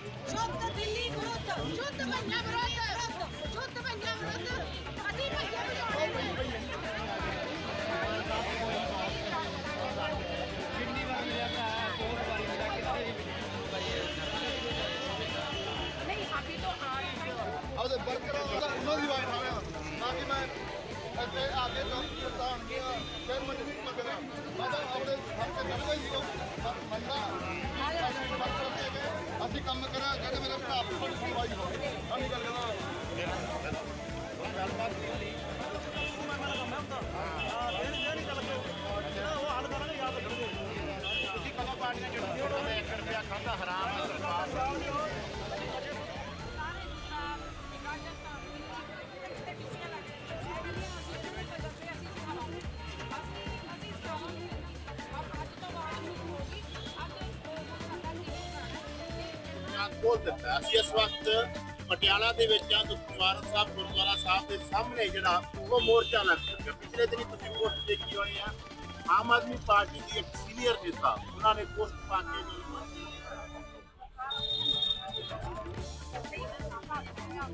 ਸ਼ੁੱਧ ਦਿੱਲੀ ਵਿਰੁੱਧ ਸ਼ੁੱਧ ਪੰਜਾਬ ਵਿਰੁੱਧ ਸ਼ੁੱਧ ਪੰਜਾਬ ਵਿਰੁੱਧ ਅਸੀਂ ਭਈਏ ਬਚਾਉਣੇ ਨੇ ਨਹੀਂ ਅਭੀ ਤੋਂ ਆ ਰਹੇ हैं ਆਪਦੇ ਵਰਕਰਾਂ ਦਾ ਉਹਨਾਂ ਦੀ ਵਾਇਟ ਆਇਆ ਨਾ ਕਿ ਮੈਂ ਅੱਗੇ ਆਗੇ ਤੋਂ ਪ੍ਰਧਾਨ ਗਿਆ ਫਿਰ ਮਜਬੂਰ ਮਗਰਾ ਮੈਂ ਤਾਂ ਆਪਣੇ ਹੱਥ ਚੜ ਗਈ ਉਹ ਮੰਦਾ ਅਸੀਂ ਕੰਮ ਕਰਾਂ ਕਹਿੰਦੇ ਮੇਰੇ ਭਰਾ ਕੋਲ ਸੁਣਵਾਈ ਹੋਵੇ। ਅਸੀਂ ਗੱਲ ਕਰਾਂ ਤੁਸੀਂ ਕਦੋਂ ਪਾਰਟੀਆਂ ਜੁੜਦੇ ਹੋ? ਤੇ 1 ਰੁਪਿਆ ਖਾਂਦਾ ਹਰਾਮ ਹੈ ਸਰਕਾਰ ਖੋਲ ਦਿੱਤਾ। ਅਸੀਂ ਇਸ ਵਕਤ ਪਟਿਆਲਾ ਦੇ ਵਿੱਚ ਆ ਦੁਖਵਾਰਨ ਸਾਹਿਬ, ਗੁਰਦੁਆਰਾ ਸਾਹਿਬ ਦੇ ਸਾਹਮਣੇ ਜਿਹੜਾ ਉਹ ਮੋਰਚਾ ਲੱਗ ਚੁੱਕਿਆ। ਪਿਛਲੇ ਦਿਨੀ ਤੁਸੀਂ ਪੋਸਟ ਦੇਖੀ ਹੋਣੀ ਆ, ਆਮ ਆਦਮੀ ਪਾਰਟੀ ਦੀ ਇੱਕ ਸੀਨੀਅਰ ਨੇਤਾ, ਉਹਨਾਂ ਨੇ ਪੋਸਟ ਪਾ ਕੇ ਜਿਹੜੀ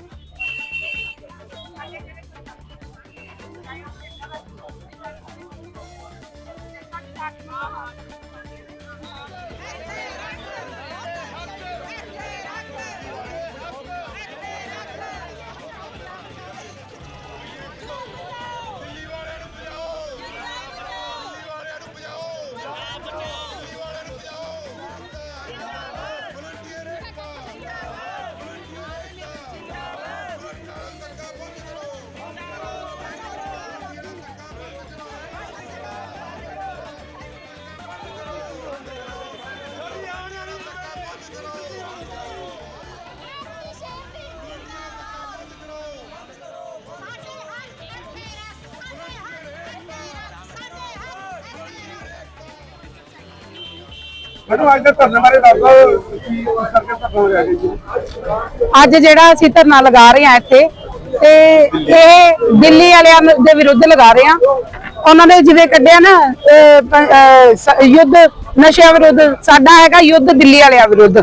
ਦਿੱਲੀ ਮੈਨੂੰ ਅੱਜ ਦੇ ਧਰਨੇ ਬਾਰੇ ਦੱਸ ਕੀ ਕਰਕੇ ਧਰਨਾ ਹੋ ਰਿਹਾ ਜੀ। ਅੱਜ ਜਿਹੜਾ ਅਸੀਂ ਧਰਨਾ ਲਗਾ ਰਹੇ ਹਾਂ ਇੱਥੇ ਤੇ ਇਹ ਦਿੱਲੀ ਵਾਲਿਆਂ ਦੇ ਵਿਰੁੱਧ ਲਗਾ ਰਹੇ ਹਾਂ। ਉਹਨਾਂ ਨੇ ਜਿਵੇਂ ਕੱਢਿਆ ਨਾ ਯੁੱਧ ਨਸ਼ਿਆਂ ਵਿਰੁੱਧ ਸਾਡਾ ਹੈਗਾ ਯੁੱਧ ਦਿੱਲੀ ਵਾਲਿਆਂ ਵਿਰੁੱਧ।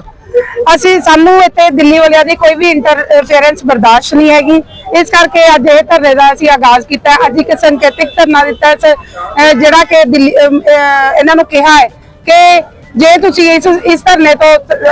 ਅਸੀਂ ਸਾਨੂੰ ਇੱਥੇ ਦਿੱਲੀ ਵਾਲਿਆਂ ਦੀ ਕੋਈ ਵੀ ਇੰਟਰਫੇਰੈਂਸ ਬਰਦਾਸ਼ਤ ਨਹੀਂ ਹੈਗੀ। ਇਸ ਕਰਕੇ ਅੱਜ ਇਹ ਧਰਨੇ ਦਾ ਅਸੀਂ ਆਗਾਜ਼ ਕੀਤਾ। ਅੱਜ ਇੱਕ ਸੰਕੇਤਿਕ ਧਰਨਾ ਦਿੱਤਾ ਜਿਹੜਾ ਕਿ ਦਿੱਲੀ ਅਹ, ਇਹਨਾਂ ਨੂੰ ਕਿਹਾ ਹੈ ਕਿ ਜੇ ਤੁਸੀਂ ਇਸ ਇਸ ਧਰਨੇ ਤੋਂ,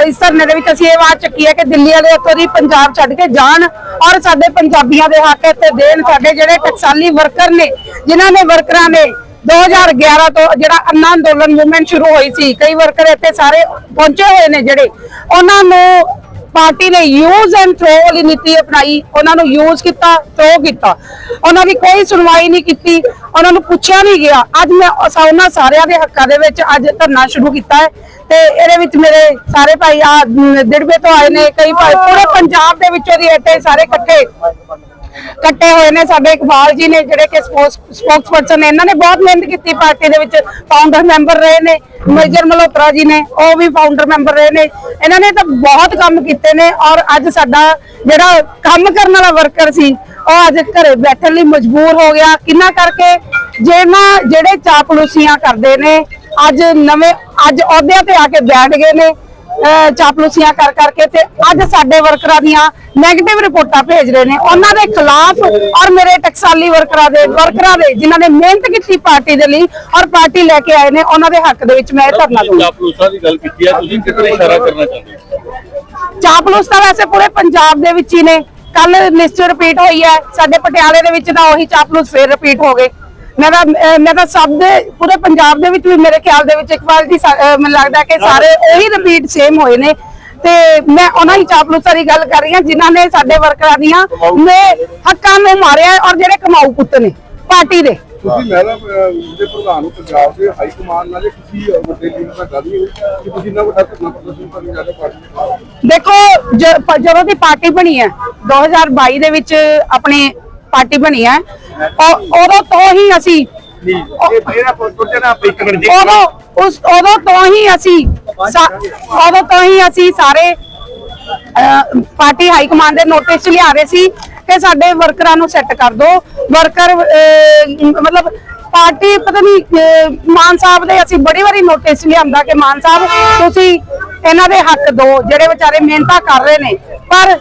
ਇਸ ਧਰਨੇ ਦੇ ਵਿੱਚ ਅਸੀਂ ਇਹ ਬਾਤ ਚੱਕੀ ਹੈ ਕਿ ਦਿੱਲੀ ਵਾਲੇ ਉੱਥੋਂ ਦੀ ਪੰਜਾਬ ਛੱਡ ਕੇ ਜਾਣ ਔਰ ਸਾਡੇ ਪੰਜਾਬੀਆਂ ਦੇ ਹੱਕ ਇੱਥੇ ਦੇਣ ਸਾਡੇ ਜਿਹੜੇ ਟਕਸਾਲੀ ਵਰਕਰ ਨੇ, ਜਿਨ੍ਹਾਂ ਨੇ ਵਰਕਰਾਂ ਨੇ 2011 ਤੋਂ ਜਿਹੜਾ ਅੰਨਾ ਅੰਦੋਲਨ ਮੂਵਮੈਂਟ ਸ਼ੁਰੂ ਹੋਈ ਸੀ, ਕਈ ਵਰਕਰ ਇੱਥੇ ਸਾਰੇ ਪਹੁੰਚੇ ਹੋਏ ਨੇ ਜਿਹੜੇ, ਉਹਨਾਂ ਨੂੰ ਪਾਰਟੀ ਨੇ ਯੂਜ਼ ਐਂਡ ਥਰੋ ਵਾਲੀ ਨੀਤੀ ਅਪਣਾਈ, ਉਹਨਾਂ ਨੂੰ ਯੂਜ਼ ਕੀਤਾ ਥਰੋ ਕੀਤਾ। ਉਹਨਾਂ ਦੀ ਕੋਈ ਸੁਣਵਾਈ ਨਹੀਂ ਕੀਤੀ, ਉਹਨਾਂ ਨੂੰ ਪੁੱਛਿਆ ਨਹੀਂ ਗਿਆ। ਅੱਜ ਮੈਂ ਉਹਨਾਂ ਸਾਰਿਆਂ ਦੇ ਹੱਕਾਂ ਦੇ ਵਿੱਚ ਅੱਜ ਧਰਨਾ ਸ਼ੁਰੂ ਕੀਤਾ ਹੈ ਤੇ ਇਹਦੇ ਵਿੱਚ ਮੇਰੇ ਸਾਰੇ ਭਾਈ ਆ ਦਿੜਬੇ ਤੋਂ ਆਏ ਨੇ, ਕਈ ਭਾਈ, ਪੂਰੇ ਪੰਜਾਬ ਦੇ ਵਿੱਚੋਂ ਦੀ ਇੱਥੇ ਸਾਰੇ ਇਕੱਠੇ। ਕੱਟੇ ਹੋਏ ਨੇ ਸਾਡੇ ਇਕਬਾਲ ਜੀ ਨੇ, ਜਿਹੜੇ ਕਿ ਸਪੋਕਸਪਰਸਨ ਨੇ, ਇਹਨਾਂ ਨੇ ਬਹੁਤ ਮਿਹਨਤ ਕੀਤੀ ਪਾਰਟੀ ਦੇ ਵਿੱਚ। ਫਾਊਂਡਰ ਮੈਂਬਰ ਰਹੇ ਨੇ, ਮੇਜਰ ਮਲਹੋਤਰਾ ਜੀ ਨੇ, ਉਹ ਵੀ ਫਾਊਂਡਰ ਮੈਂਬਰ ਰਹੇ ਨੇ। ਇਹਨਾਂ ਨੇ ਤਾਂ ਬਹੁਤ ਕੰਮ ਕੀਤੇ ਨੇ ਔਰ ਅੱਜ ਸਾਡਾ ਜਿਹੜਾ ਕੰਮ ਕਰਨ ਵਾਲਾ ਵਰਕਰ ਸੀ, ਉਹ ਅੱਜ ਘਰੇ ਬੈਠਣ ਲਈ ਮਜਬੂਰ ਹੋ ਗਿਆ। ਕਿੰਨਾ ਕਰਕੇ? ਜਿਹਨਾਂ ਜਿਹੜੇ ਚਾਪਲੂਸੀਆਂ ਕਰਦੇ ਨੇ, ਅੱਜ ਨਵੇਂ, ਅੱਜ ਅਹੁਦਿਆਂ ਤੇ ਆ ਕੇ ਬੈਠ ਗਏ ਨੇ ਚਾਪਲੂਸੀਆਂ ਕਰ ਕਰਕੇ ਤੇ ਅੱਜ ਸਾਡੇ ਵਰਕਰਾਂ ਦੀਆਂ 네ਗੇਟਿਵ ਰਿਪੋਰਟਾਂ ਭੇਜ ਰਹੇ ਨੇ। ਉਹਨਾਂ ਦੇ ਖਿਲਾਫ ਔਰ ਮੇਰੇ ਟਕਸਾਲੀ ਵਰਕਰਾਂ ਦੇ ਵਰਕਰਾਂ ਦੇ ਜਿਨ੍ਹਾਂ ਨੇ ਮਿਹਨਤ ਕੀਤੀ ਪਾਰਟੀ ਦੇ ਲਈ ਔਰ ਪਾਰਟੀ ਲੈ ਕੇ ਆਏ ਨੇ ਉਹਨਾਂ ਦੇ ਹੱਕ ਦੇ ਵਿੱਚ ਮੈਂ ਇਹ ਧਰਨਾ ਦੂੰਗੀ ਚਾਪਲੂਸਾਂ ਦੀ ਗੱਲ ਕੀਤੀ ਹੈ ਤੁਸੀਂ ਕਿੱਥੇ ਇਸ਼ਾਰਾ ਕਰਨਾ ਚਾਹੁੰਦੇ ਹੋ? ਚਾਪਲੂਸ ਤਾਂ ਵੈਸੇ ਪੂਰੇ ਪੰਜਾਬ ਦੇ ਵਿੱਚ ਹੀ ਨੇ। ਕੱਲ ਲਿਸਟ ਰਿਪੀਟ ਹੋਈ ਹੈ। ਸਾਡੇ ਪਟਿਆਲੇ ਦੇ ਵਿੱਚ ਤਾਂ ਉਹੀ ਚਾਪਲੂਸ ਫੇਰ ਰਿਪੀਟ ਹੋ ਗਏ। ਮੈਂ ਤਾਂ ਮੈਂ ਤਾਂ ਸਭ ਦੇ ਪੂਰੇ ਪੰਜਾਬ ਦੇ ਵਿੱਚ ਵੀ ਮੇਰੇ ਖਿਆਲ ਦੇ ਵਿੱਚ ਇੱਕ ਵਾਰ ਦੀ ਮੈਨੂੰ ਲੱਗਦਾ ਕਿ ਸਾਰੇ ਉਹੀ ਰਿਪੀਟ ਸੇਮ ਹੋਏ ਨੇ। ਤੇ ਮੈਂ ਉਹਨਾਂ ਹੀ ਚਾਪਲੂਸਾਂ ਦੀ ਗੱਲ ਕਰ ਰਹੀ ਹਾਂ ਜਿਨ੍ਹਾਂ ਨੇ ਸਾਡੇ ਵਰਕਰਾਂ ਦੀਆਂ ਨੇ ਹੱਕਾਂ ਨੂੰ ਮਾਰਿਆ ਔਰ ਜਿਹੜੇ ਕਮਾਊ ਪੁੱਤ ਨੇ ਪਾਰਟੀ ਦੇ। ਤੁਸੀਂ ਮਹਿਲਾ ਦੇ ਪ੍ਰਧਾਨ ਨੂੰ ਪੰਜਾਬ ਦੇ ਹਾਈ ਕਮਾਂਡ ਨਾਲ ਕਿਸੇ ਵੱਡੇ ਲੀਡਰ ਨਾਲ ਗੱਲ ਨਹੀਂ ਹੋਈ ਕਿ ਤੁਸੀਂ ਇੰਨਾ ਵੱਡਾ ਧਰਨਾ ਪ੍ਰਦਰਸ਼ਨ ਕਰਨ ਜਾ ਰਹੇ ਪਾਰਟੀ ਦੇਖੋ ਜਦੋਂ ਦੀ ਪਾਰਟੀ ਬਣੀ ਹੈ 2022 ਦੇ ਵਿੱਚ ਆਪਣੀ ਪਾਰਟੀ ਬਣੀ ਹੈ। ਉਹ- ਉਦੋਂ ਤੋਂ ਹੀ ਅਸੀਂ ਇਹ ਇੱਕ ਮਿੰਟ ਉਦੋਂ ਉਸ ਉਦੋਂ ਤੋਂ ਹੀ ਅਸੀਂ ਉਦੋਂ ਤੋਂ ਹੀ ਅਸੀਂ ਸਾਰੇ ਪਾਰਟੀ ਹਾਈ ਕਮਾਂਡ ਦੇ ਨੋਟਿਸ ਲਿਆ ਰਹੇ ਸੀ ਕਿ ਸਾਡੇ ਵਰਕਰਾਂ ਨੂੰ ਸੈੱਟ ਕਰ ਦਿਓ। ਵਰਕਰ ਮਤਲਬ ਪਾਰਟੀ ਪਤਾ ਨਹੀਂ ਮਾਨ ਸਾਹਿਬ ਦੇ ਅਸੀਂ ਬੜੀ ਵਾਰੀ ਨੋਟਿਸ ਲਿਆਂਦਾ ਕਿ ਮਾਨ ਸਾਹਿਬ ਤੁਸੀਂ ਇਹਨਾਂ ਦੇ ਹੱਕ ਦੋ ਜਿਹੜੇ ਵਿਚਾਰੇ ਮਿਹਨਤਾਂ ਕਰ ਰਹੇ ਨੇ। ਪਰ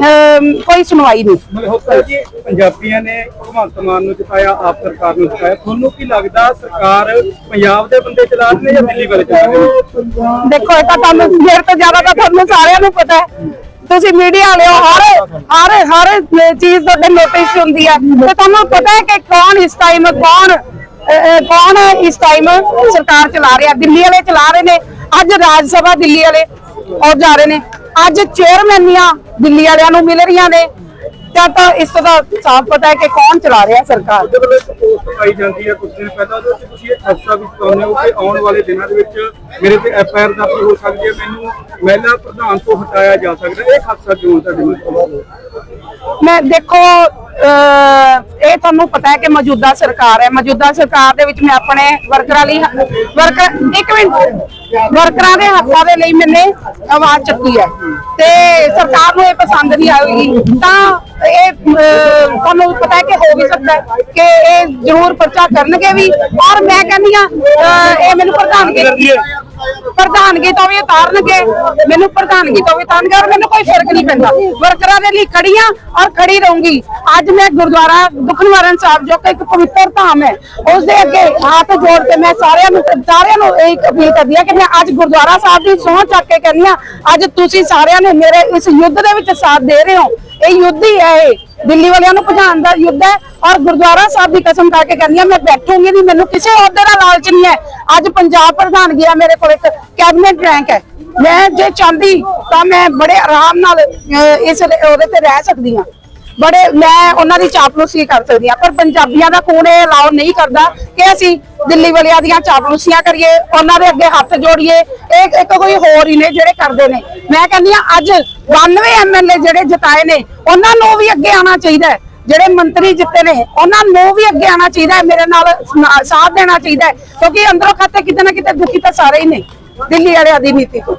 ਕੋਈ ਸੁਣਵਾਈ ਨਹੀਂ। ਮਲਹੋਤਰਾ ਜੀ ਪੰਜਾਬੀਆਂ ਨੇ ਭਗਵੰਤ ਮਾਨ ਨੂੰ ਜਿਤਾਇਆ ਆਪ ਸਰਕਾਰ ਨੂੰ ਜਿਤਾਇਆ ਤੁਹਾਨੂੰ ਕੀ ਲੱਗਦਾ ਸਰਕਾਰ ਪੰਜਾਬ ਦੇ ਬੰਦੇ ਚਲਾ ਰਹੇ ਨੇ ਜਾਂ ਦਿੱਲੀ ਵਾਲੇ ਚਲਾ ਰਹੇ ਨੇ ਦੇਖੋ ਇਹ ਤਾਂ ਤੁਹਾਨੂੰ ਮੇਰੇ ਤੋਂ ਜ਼ਿਆਦਾ ਤਾਂ ਤੁਹਾਨੂੰ ਸਾਰਿਆਂ ਨੂੰ ਪਤਾ ਹੈ। ਤੁਸੀਂ ਮੀਡੀਆ ਵਾਲੇ ਹੋ ਹਰ ਹਰ ਹਰ ਚੀਜ਼ ਤੁਹਾਡੇ ਨੋਟਿਸ ਹੁੰਦੀ ਹੈ। ਤੇ ਤੁਹਾਨੂੰ ਪਤਾ ਹੈ ਕਿ ਕੌਣ ਇਸ ਟਾਈਮ ਕੌਣ ਕੌਣ ਇਸ ਟਾਈਮ ਸਰਕਾਰ ਚਲਾ ਰਿਹਾ। ਦਿੱਲੀ ਵਾਲੇ ਚਲਾ ਰਹੇ ਨੇ। ਅੱਜ ਰਾਜ ਸਭਾ ਦਿੱਲੀ ਵਾਲੇ ਉਹ ਜਾ ਰਹੇ ਨੇ। ਅੱਜ ਚੇਅਰਮੈਨੀਆਂ ਦਿੱਲੀ ਵਾਲਿਆਂ ਨੂੰ ਮਿਲ ਰਹੀਆਂ ਨੇ। ਤਾਂ ਤਾਂ ਇਸ ਤੋਂ ਸਾਫ਼ ਪਤਾ ਹੈ ਕਿ ਕੌਣ ਚਲਾ ਰਿਹਾ ਸਰਕਾਰ। ਉਹਦੇ ਇੱਕ ਪੋਸਟ ਪਾਈ ਜਾਂਦੀ ਹੈ ਕੁਝ ਦਿਨ ਪਹਿਲਾਂ ਉਹਦੇ ਵਿੱਚ ਤੁਸੀਂ ਇਹ ਖਸਤਾ ਵੀ ਚਾਹੁੰਦੇ ਹੋ ਕਿ ਆਉਣ ਵਾਲੇ ਦਿਨਾਂ ਦੇ ਵਿੱਚ ਮੇਰੇ ਤੇ ਐਫ ਆਈ ਆਰ ਦਰਜ ਹੋ ਸਕਦੀ ਹੈ। ਮੈਨੂੰ ਮਹਿਲਾ ਪ੍ਰਧਾਨ ਤੋਂ ਹਟਾਇਆ ਜਾ ਸਕਦਾ ਇਹ ਖਸਤਾ ਕਿਉਂ ਤੁਹਾਡੇ ਮਨ ਮੈਂ ਦੇਖੋ ਇਹ ਤੁਹਾਨੂੰ ਪਤਾ ਹੈ ਕਿ ਮੌਜੂਦਾ ਸਰਕਾਰ ਹੈ। ਮੌਜੂਦਾ ਸਰਕਾਰ ਦੇ ਵਿੱਚ ਮੈਂ ਆਪਣੇ ਵਰਕਰਾਂ ਲਈ ਵਰਕਰ, ਇੱਕ ਮਿੰਟ, ਵਰਕਰਾਂ ਦੇ ਹੱਕਾਂ ਦੇ ਲਈ ਮੈਨੇ ਆਵਾਜ਼ ਚੱਕੀ ਹੈ। ਤੇ ਸਰਕਾਰ ਨੂੰ ਇਹ ਪਸੰਦ ਨਹੀਂ ਆਏਗੀ। ਤਾਂ ਇਹ ਤੁਹਾਨੂੰ ਪਤਾ ਹੈ ਕਿ ਹੋ ਵੀ ਸਕਦਾ ਹੈ ਕਿ ਇਹ ਜ਼ਰੂਰ ਪਰਚਾ ਕਰਨਗੇ ਵੀ। ਔਰ ਮੈਂ ਕਹਿੰਦੀ ਆ ਇਹ ਮੈਨੂੰ ਪ੍ਰਧਾਨਗੀ ਪ੍ਰਧਾਨਗੀ ਤੋਂ ਵੀ ਉਤਾਰਨਗੇ, ਮੈਨੂੰ ਪ੍ਰਧਾਨਗੀ ਤੋਂ ਵੀ ਉਤਾਰਨਗੇ ਔਰ ਮੈਨੂੰ ਕੋਈ ਫ਼ਰਕ ਨਹੀਂ ਪੈਂਦਾ। ਵਰਕਰਾਂ ਦੇ ਲਈ ਖੜੀ ਔਰ ਖੜੀ ਰਹੂੰਗੀ। ਅੱਜ ਮੈਂ ਗੁਰਦੁਆਰਾ ਦੁਖਨਿਵਾਰਨ ਸਾਹਿਬ, ਜੋ ਕਿ ਇੱਕ ਪਵਿੱਤਰ ਧਾਮ ਹੈ ਉਸ ਦੇ ਅੱਗੇ ਹੱਥ ਜੋੜ ਕੇ ਮੈਂ ਸਾਰਿਆਂ ਨੂੰ ਸਾਰਿਆਂ ਨੂੰ ਇਹ ਅਪੀਲ ਕਰਦੀ ਹਾਂ ਕਿ ਮੈਂ ਅੱਜ ਗੁਰਦੁਆਰਾ ਸਾਹਿਬ ਦੀ ਸਹੁੰ ਚੱਕ ਕੇ ਕਹਿੰਦੀ ਹਾਂ, ਅੱਜ ਤੁਸੀਂ ਸਾਰਿਆਂ ਨੇ ਮੇਰੇ ਇਸ ਯੁੱਧ ਦੇ ਵਿੱਚ ਸਾਥ ਦੇ ਰਹੇ ਹੋ। ਇਹ ਯੁੱਧ ਹੀ ਹੈ ਇਹ। ਦਿੱਲੀ ਵਾਲਿਆਂ ਨੂੰ ਭਜਾਉਣ ਦਾ ਯੁੱਧ ਹੈ ਔਰ ਗੁਰਦੁਆਰਾ ਸਾਹਿਬ ਦੀ ਕਸਮ ਖਾ ਕੇ ਕਹਿੰਦੀ ਹਾਂ ਮੈਂ ਬੈਠੂੰਗੀ ਨਹੀਂ ਮੈਨੂੰ ਕਿਸੇ ਅਹੁਦੇ ਦਾ ਲਾਲਚ ਨਹੀਂ ਹੈ। ਅੱਜ ਪੰਜਾਬ ਪ੍ਰਧਾਨ ਗਿਆ ਮੇਰੇ ਕੋਲ ਇੱਕ ਕੈਬਨਿਟ ਰੈਂਕ ਹੈ। ਮੈਂ ਜੇ ਚਾਹੁੰਦੀ ਤਾਂ ਮੈਂ ਬੜੇ ਆਰਾਮ ਨਾਲ ਅਹ, ਇਸ ਉਹਦੇ ਤੇ ਰਹਿ ਸਕਦੀ ਹਾਂ। ਬੜੇ ਮੈਂ ਉਹਨਾਂ ਦੀ ਚਾਪਲੂਸੀ ਕਰ ਸਕਦੀ ਹਾਂ, ਪਰ ਪੰਜਾਬੀਆਂ ਦਾ ਖੂਨ ਇਹ ਅਲਾਉ ਨਹੀਂ ਕਰਦਾ ਕਿ ਅਸੀਂ ਦਿੱਲੀ ਵਾਲਿਆਂ ਦੀਆਂ ਚਾਪਲੂਸੀਆਂ ਕਰੀਏ, ਉਹਨਾਂ ਦੇ ਅੱਗੇ ਹੱਥ ਜੋੜੀਏ, ਇਹ ਇੱਕ ਕੋਈ ਹੋਰ ਹੀ ਨੇ ਜਿਹੜੇ ਕਰਦੇ ਨੇ। ਮੈਂ ਕਹਿੰਦੀ ਹਾਂ, ਅੱਜ 92 ਐਮਐਲਏ ਜਿਹੜੇ ਜਿਤਾਏ ਨੇ, ਉਹਨਾਂ ਨੂੰ ਵੀ ਅੱਗੇ ਆਉਣਾ ਚਾਹੀਦਾ ਹੈ। ਜਿਹੜੇ ਮੰਤਰੀ ਜਿੱਤੇ ਨੇ, ਉਹਨਾਂ ਨੂੰ ਵੀ ਅੱਗੇ ਆਉਣਾ ਚਾਹੀਦਾ ਹੈ, ਮੇਰੇ ਨਾਲ ਸਾਥ ਦੇਣਾ ਚਾਹੀਦਾ ਹੈ, ਕਿਉਂਕਿ ਅੰਦਰੋਂ ਖਾਤੇ ਕਿਤੇ ਨਾ ਕਿਤੇ ਦੁਖੀ ਤਾਂ ਸਾਰੇ ਹੀ ਨੇ। ਦਿੱਲੀ ਵਾਲਿਆਂ ਦੀ ਨੀਤੀ ਤੋਂ।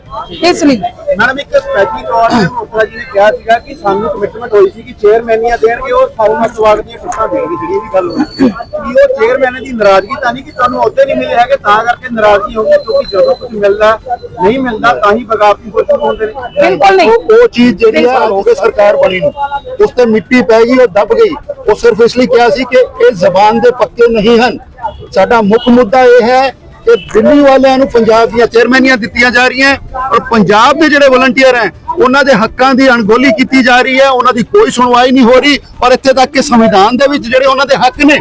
ਇਸ ਲਈ ਮੈਡਮ ਇੱਕ ਸਪੈਸ਼ਲੀ ਤੌਰ ਤੇ ਮੋਤਰਾ ਜੀ ਨੇ ਕਿਹਾ ਸੀਗਾ ਕਿ ਸਾਨੂੰ ਕਮਿਟਮੈਂਟ ਹੋਈ ਸੀ ਕਿ ਚੇਅਰਮੈਨੀਆਂ ਦੇਣਗੇ ਉਹ ਸਾਊ ਸਵਾਗ ਦੀਆਂ ਟਿਕਟਾਂ ਦੇਣਗੇ ਜਿਹੜੀ ਇਹ ਵੀ ਗੱਲ ਹੋਈ ਸੀ। ਕਿ ਉਹ ਚੇਅਰਮੈਨ ਦੀ ਨਾਰਾਜ਼ਗੀ ਤਾਂ ਨਹੀਂ ਕਿ ਤੁਹਾਨੂੰ ਅਹੁਦੇ ਨਹੀਂ ਮਿਲੇ ਹੈਗੇ ਤਾਂ ਕਰਕੇ ਨਾਰਾਜ਼ਗੀ ਹੋਊਗੀ ਕਿਉਂਕਿ ਜਦੋਂ ਕੁਝ ਮਿਲਦਾ ਨਹੀਂ ਮਿਲਦਾ ਤਾਂ ਹੀ ਬਗਾਵਤੀ ਕੋਸ਼ਿਸ਼ ਹੁੰਦੇ ਨੇ। ਬਿਲਕੁਲ ਨਹੀਂ। ਉਹ ਚੀਜ਼ ਜਿਹੜੀ ਆ ਹੋਗੇ ਸਰਕਾਰ ਬਣੀ ਨੂੰ ਉਸ ਤੇ ਮਿੱਟੀ ਪੈ ਗਈ ਉਹ ਦਬ ਗਈ। ਉਹ ਸਿਰਫ ਇਸ ਲਈ ਕਿਹਾ ਸੀ ਕਿ ਇਹ ਜ਼ਬਾਨ ਦੇ ਪੱਕੇ ਨਹੀਂ ਹਨ। ਸਾਡਾ ਮੁੱਖ ਮੁੱਦਾ ਇਹ ਹੈ ਕਿ ਦਿੱਲੀ ਵਾਲਿਆਂ ਨੂੰ ਪੰਜਾਬ ਦੀਆਂ ਚੇਅਰਮੈਨੀਆਂ ਦਿੱਤੀਆਂ ਜਾ ਰਹੀਆਂ ਔਰ ਪੰਜਾਬ ਦੇ ਜਿਹੜੇ ਵਲੰਟੀਅਰ ਹੈ, ਉਹਨਾਂ ਦੇ ਹੱਕਾਂ ਦੀ ਅਣਗੌਲੀ ਕੀਤੀ ਜਾ ਰਹੀ ਹੈ, ਉਹਨਾਂ ਦੀ ਕੋਈ ਸੁਣਵਾਈ ਨਹੀਂ ਹੋ ਰਹੀ ਔਰ ਇੱਥੇ ਤੱਕ ਕਿ ਸੰਵਿਧਾਨ ਦੇ ਵਿੱਚ ਜਿਹੜੇ ਉਹਨਾਂ ਦੇ ਹੱਕ ਨੇ,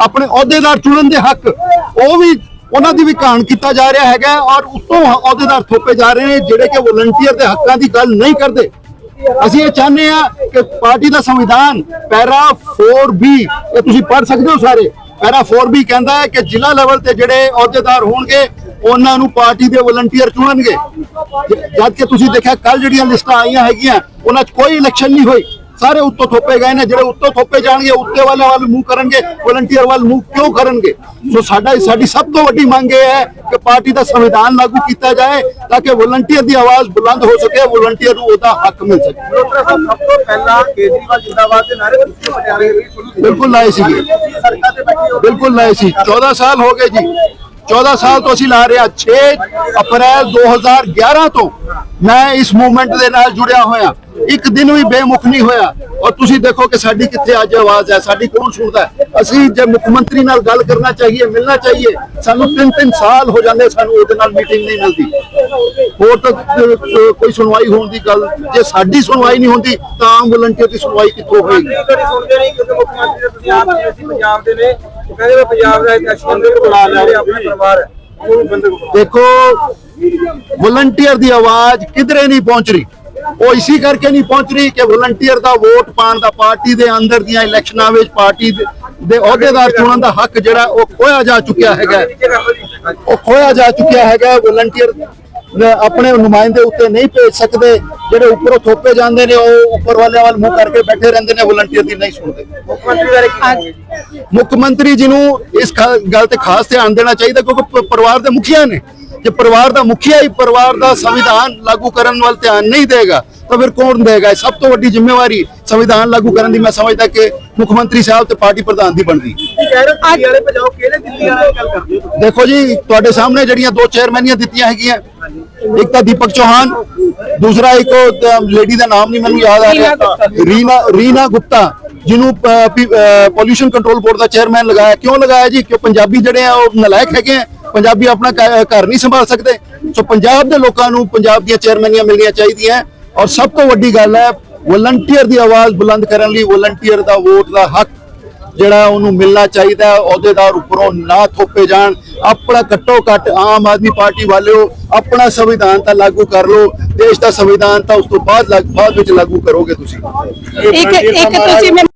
ਆਪਣੇ ਅਹੁਦੇਦਾਰ ਚੁਣਨ ਦੇ ਹੱਕ, ਉਹ ਵੀ ਉਹਨਾਂ ਦੀ ਵੀ ਘਾਣ ਕੀਤਾ ਜਾ ਰਿਹਾ ਹੈਗਾ ਔਰ ਉਤੋਂ ਅਹੁਦੇਦਾਰ ਥੋਪੇ ਜਾ ਰਹੇ ਨੇ, ਜਿਹੜੇ ਕਿ ਵਲੰਟੀਅਰ ਦੇ ਹੱਕਾਂ ਦੀ ਗੱਲ ਨਹੀਂ ਕਰਦੇ। ਅਸੀਂ ਇਹ ਚਾਹੁੰਦੇ ਆ ਕਿ ਪਾਰਟੀ ਦਾ ਸੰਵਿਧਾਨ ਪੈਰਾ 4B ਇਹ ਤੁਸੀਂ ਪੜ੍ਹ ਸਕਦੇ ਹੋ ਸਾਰੇ ਪੈਰਾ 4B ਕਹਿੰਦਾ ਹੈ ਕਿ ਜ਼ਿਲ੍ਹਾ ਲੈਵਲ ਤੇ ਜਿਹੜੇ ਅਹੁਦੇਦਾਰ ਹੋਣਗੇ, ਉਹਨਾਂ ਨੂੰ ਪਾਰਟੀ ਦੇ ਵਲੰਟੀਅਰ ਚੁਣਨਗੇ। ਜ- ਜਦ ਕਿ ਤੁਸੀਂ ਦੇਖਿਆ ਕੱਲ ਜਿਹੜੀਆਂ ਲਿਸਟਾਂ ਆਈਆਂ ਹੈਗੀਆਂ, ਉਹਨਾਂ 'ਚ ਕੋਈ ਇਲੈਕਸ਼ਨ ਨਹੀਂ ਹੋਈ। ਸਾਰੇ ਉੱਤੋਂ ਥੋਪੇ ਗਏ ਨੇ, ਜਿਹੜੇ ਉੱਤੋਂ ਥੋਪੇ ਜਾਣਗੇ, ਉੱਤੇ ਵਾਲੇ ਵੱਲ ਮੂੰਹ ਕਰਨਗੇ ਵਲੰਟੀਅਰ ਵੱਲ ਮੂੰਹ ਕਿਉਂ ਕਰਨਗੇ? ਸੋ ਸਾਡਾ, ਸਾਡੀ ਸਭ ਤੋਂ ਵੱਡੀ ਮੰਗ ਇਹ ਹੈ ਕਿ ਪਾਰਟੀ ਦਾ ਸੰਵਿਧਾਨ ਲਾਗੂ ਕੀਤਾ ਜਾਏ ਤਾਂ ਕਿ ਵਲੰਟੀਅਰ ਦੀ ਆਵਾਜ਼ ਬੁਲੰਦ ਹੋ ਸਕੇ ਵਲੰਟੀਅਰ ਨੂੰ ਉਹਦਾ ਹੱਕ ਮਿਲ ਸਕੇ। ਸਭ ਤੋਂ ਪਹਿਲਾਂ ਕੇਜਰੀਵਾਲ ਜਿੰਦਾਬਾਦ ਦੇ ਨਾਰੇ ਤੁਸੀਂ ਪਟਿਆਲੇ ਬਿਲਕੁਲ ਲਾਏ ਸੀਗੇ। ਬਿਲਕੁਲ ਲਾਏ ਸੀ। 14 ਸਾਲ ਹੋ ਗਏ ਜੀ। 14 ਸਾਲ ਤੋਂ ਅਸੀਂ ਲਾ ਰਹੇ ਹਾਂ। 6 ਅਪ੍ਰੈਲ 2011 ਤੋਂ ਮੈਂ ਇਸ ਮੂਵਮੈਂਟ ਦੇ ਨਾਲ ਜੁੜਿਆ ਹੋਇਆ। ਇੱਕ ਦਿਨ ਵੀ ਬੇਮੁਖ ਨਹੀਂ ਹੋਇਆ। ਔਰ ਤੁਸੀਂ ਦੇਖੋ ਕਿ ਸਾਡੀ ਕਿੱਥੇ ਅੱਜ ਆਵਾਜ਼ ਹੈ ਸਾਡੀ ਕੌਣ ਸੁਣਦਾ ਹੈ? ਅਸੀਂ ਜੇ ਮੁੱਖ ਮੰਤਰੀ ਨਾਲ ਗੱਲ ਕਰਨਾ ਚਾਹੀਏ ਮਿਲਣਾ ਚਾਹੀਏ ਸਾਨੂੰ ਤਿੰਨ ਤਿੰਨ ਸਾਲ ਹੋ ਜਾਂਦੇ ਸਾਨੂੰ ਉਹਦੇ ਨਾਲ ਮੀਟਿੰਗ ਨਹੀਂ ਮਿਲਦੀ। ਹੋਰ ਤਾਂ ਕੋਈ ਸੁਣਵਾਈ ਹੋਣ ਦੀ ਗੱਲ ਜੇ ਸਾਡੀ ਸੁਣਵਾਈ ਨਹੀਂ ਹੁੰਦੀ ਤਾਂ ਆਮ ਵਲੰਟੀਅਰ ਦੀ ਸੁਣਵਾਈ ਕਿੱਥੋਂ ਹੋਏਗੀ ਸੁਣਦੇ ਨਹੀਂ ਕਿਉਂਕਿ ਮੁੱਖ ਮੰਤਰੀ ਦੇ ਤੁਸੀਂ ਆਪ ਅਸੀਂ ਪੰਜਾਬ ਦੇ ਨੇ। ਉਹ ਕਹਿੰਦੇ ਵੀ ਪੰਜਾਬ ਦਾ ਇੱਕ ਐਕਸ਼ਨ ਬਣਾ ਲਿਆ। ਆਪਣਾ ਪਰਿਵਾਰ ਦੇਖੋ ਵਲੰਟੀਅਰ ਦੀ ਆਵਾਜ਼ ਕਿਧਰੇ ਨਹੀਂ ਪਹੁੰਚ ਰਹੀ। ਉਹ ਇਸੇ ਕਰਕੇ ਨਹੀਂ ਪਹੁੰਚ ਰਹੀ ਕਿ ਵਲੰਟੀਅਰ ਦਾ ਵੋਟ ਪਾਣ ਦਾ ਪਾਰਟੀ ਦੇ ਅੰਦਰ ਦੀਆਂ ਇਲੈਕਸ਼ਨਾਂ ਵਿੱਚ ਪਾਰਟੀ ਦੇ- ਅਹੁਦੇਦਾਰ ਚੁਣਨ ਦਾ ਹੱਕ ਜਿਹੜਾ ਉਹ ਖੋਇਆ ਜਾ ਚੁੱਕਿਆ ਹੈਗਾ। ਉਹ ਖੋਇਆ ਜਾ ਚੁੱਕਿਆ ਹੈਗਾ। ਵਲੰਟੀਅਰ ਆਪਣੇ ਨੁਮਾਇੰਦੇ ਉੱਤੇ ਨਹੀਂ ਭੇਜ ਸਕਦੇ। ਜਿਹੜੇ ਉੱਪਰੋਂ ਥੋਪੇ ਜਾਂਦੇ ਨੇ ਉਹ ਉੱਪਰ ਵਾਲਿਆਂ ਵੱਲ ਮੂੰਹ ਕਰਕੇ ਬੈਠੇ ਰਹਿੰਦੇ ਨੇ ਵਲੰਟੀਅਰ ਦੀ ਨਹੀਂ ਸੁਣਦੇ। ਮੁੱਖ ਮੰਤਰੀ ਜੀ? ਨੂੰ ਇਸ ਗੱਲ ਤੇ ਖਾਸ ਧਿਆਨ ਦੇਣਾ ਚਾਹੀਦਾ ਕਿਉਂਕਿ ਪਰਿਵਾਰ ਦੇ ਮੁਖੀਆ ਨੇ। ਜੇ ਪਰਿਵਾਰ ਦਾ ਮੁਖੀਆ ਹੀ ਪਰਿਵਾਰ ਦਾ ਸੰਵਿਧਾਨ ਲਾਗੂ ਕਰਨ ਵੱਲ ਧਿਆਨ ਨਹੀਂ ਦੇਗਾ ਤਾਂ ਫਿਰ ਕੌਣ ਦੇਗਾ? ਸਭ ਤੋਂ ਵੱਡੀ ਜ਼ਿੰਮੇਵਾਰੀ ਸੰਵਿਧਾਨ ਲਾਗੂ ਕਰਨ ਦੀ ਮੈਂ ਸਮਝਦਾ ਕਿ ਮੁੱਖ ਮੰਤਰੀ ਸਾਹਿਬ ਤੇ ਪਾਰਟੀ ਪ੍ਰਧਾਨ ਦੀ ਬਣਦੀ? ਦੇਖੋ ਜੀ ਤੁਹਾਡੇ ਸਾਹਮਣੇ ਜਿਹੜੀਆਂ ਦੋ ਚੇਅਰਮੈਨੀਆਂ ਦਿੱਤੀਆਂ ਹੈਗੀਆਂ ਇੱਕ ਤਾਂ ਦੀਪਕ ਚੌਹਾਨ ਦੂਸਰਾ ਇੱਕ ਲੇਡੀ ਦਾ ਨਾਮ ਨਹੀਂ ਮੈਨੂੰ ਯਾਦ ਆ ਰਿਹਾ। ਰੀਨਾ ਰੀਨਾ ਗੁਪਤਾ ਜਿਹਨੂੰ ਪੋਲਿਊਸ਼ਨ ਕੰਟਰੋਲ ਬੋਰਡ ਦਾ ਚੇਅਰਮੈਨ ਲਗਾਇਆ। ਕਿਉਂ ਲਗਾਇਆ ਜੀ? ਕਿ ਪੰਜਾਬੀ ਜਿਹੜੇ ਆ ਉਹ ਨਲਾਇਕ ਹੈਗੇ ਆ। ਪੰਜਾਬੀ ਆਪਣਾ ਘਰ ਨਹੀਂ ਸੰਭਾਲ ਸਕਦੇ। ਸੋ ਪੰਜਾਬ ਦੇ ਲੋਕਾਂ ਨੂੰ ਪੰਜਾਬ ਦੀਆਂ ਚੇਅਰਮੈਨੀਆਂ ਮਿਲਣੀਆਂ ਚਾਹੀਦੀਆਂ ਔਰ ਸਭ ਤੋਂ ਵੱਡੀ ਗੱਲ ਹੈ ਵਲੰਟੀਅਰ ਦੀ ਆਵਾਜ਼ ਬੁਲੰਦ ਕਰਨ ਲਈ ਵਲੰਟੀਅਰ ਦਾ ਵੋਟ ਦਾ ਹੱਕ ਜਿਹੜਾ ਉਹਨੂੰ ਮਿਲਣਾ ਚਾਹੀਦਾ ਅਹੁਦੇਦਾਰ ਉੱਪਰੋਂ ਨਾ ਥੋਪੇ ਜਾਣ। ਆਪਣਾ ਘੱਟੋ ਘੱਟ ਆਮ ਆਦਮੀ ਪਾਰਟੀ ਵਾਲਿਓ, ਆਪਣਾ ਸੰਵਿਧਾਨ ਤਾਂ ਲਾਗੂ ਕਰ ਲਓ, ਦੇਸ਼ ਦਾ ਸੰਵਿਧਾਨ ਤਾਂ ਉਸ ਤੋਂ ਬਾਅਦ ਲੱਗ- ਬਾਅਦ ਵਿੱਚ ਲਾਗੂ ਕਰੋਗੇ ਤੁਸੀਂ। ਇੱਕ ਇੱਕ ਤੁਸੀਂ